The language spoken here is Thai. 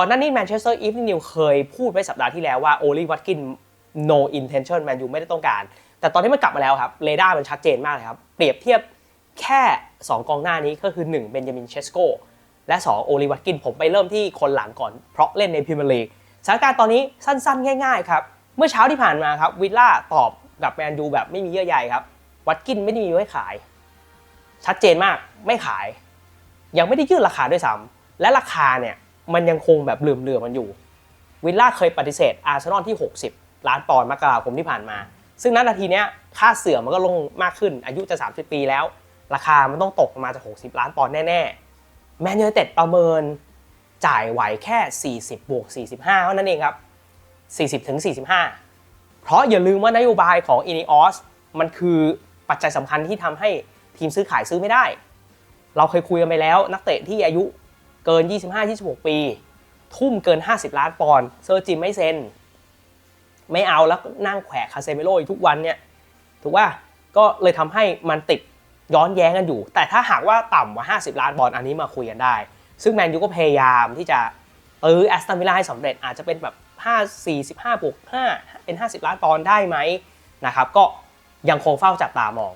ก่อนหน้านี้แมนเชสเตอร์อีฟนิวเคยพูดไว้สัปดาห์ที่แล้วว่าโอลีวัตกิน no intention แมนยูไม่ได้ต้องการ แต่ตอนนี้มันกลับมาแล้วครับเรดาร์มันชัดเจนมากเลยครับเปรียบเทียบแค่ 2 กองหน้านี้ก็คือ 1 เบนจามินเชสโกและ 2 โอลิวัตกินผมไปเริ่มที่คนหลังก่อน เพราะเล่นในพรีเมียร์ลีกสถานการณ์ตอนนี้สั้นๆ ง่ายๆครับ เมื่อเช้าที่ผ่านมาครับวิลล่าตอบกับแมนยูแบบไม่มีเยื่อใยครับ วัตกินไม่ได้มีไว้ขาย ชัดเจนมากไม่ขาย ยังไม่ได้ยื่นราคาด้วยซ้ำและราคาเนี่ย มันยังคงแบบเหลื่อมๆมันอยู่ วิลล่าเคยปฏิเสธอาร์เซนอลที่ 60 ล้านปอนด์มกราคมที่ผ่านมา ซึ่งณนนาทีเนี้ยค่าเสื่อมมันก็ลงมากขึ้น อายุจะ 30 ปีแล้ว ราคามันต้องตกประมาณจาก 60 ล้านปอนด์แน่ๆแมนยูเต็ดประเมินจ่ายไหวแค่ 40 บวก 45 เท่านั้นเองครับ 40 ถึง 45 เพราะอย่าลืมว่านโยบายของอินิออสมันคือปัจจัยสำคัญที่ทำให้ทีมซื้อขายซื้อไม่ได้ เราเคยคุยกันไปแล้วนักเตะที่อายุ เกิน 25-26 ปี ทุ่มเกิน 50 ล้านปอนด์เซอร์จิมไม่เซ็น ไม่เอาแล้วนั่งแขวะคาเซเมโร่ทุกวันเนี่ยถูกว่าก็เลยทำให้มันติดย้อนแย้งกันอยู่ แต่ถ้าหากว่าต่ำกว่า 50 ล้านปอนด์อันนี้มาคุยกันได้ ซึ่งแมนยูก็พยายามที่จะตื้อแอสตันวิลล่าให้สำเร็จอาจจะเป็นแบบ5 45บวก5เป็น 50 ล้านปอนด์ได้ไหมนะครับก็ยังคงเฝ้าจับตามอง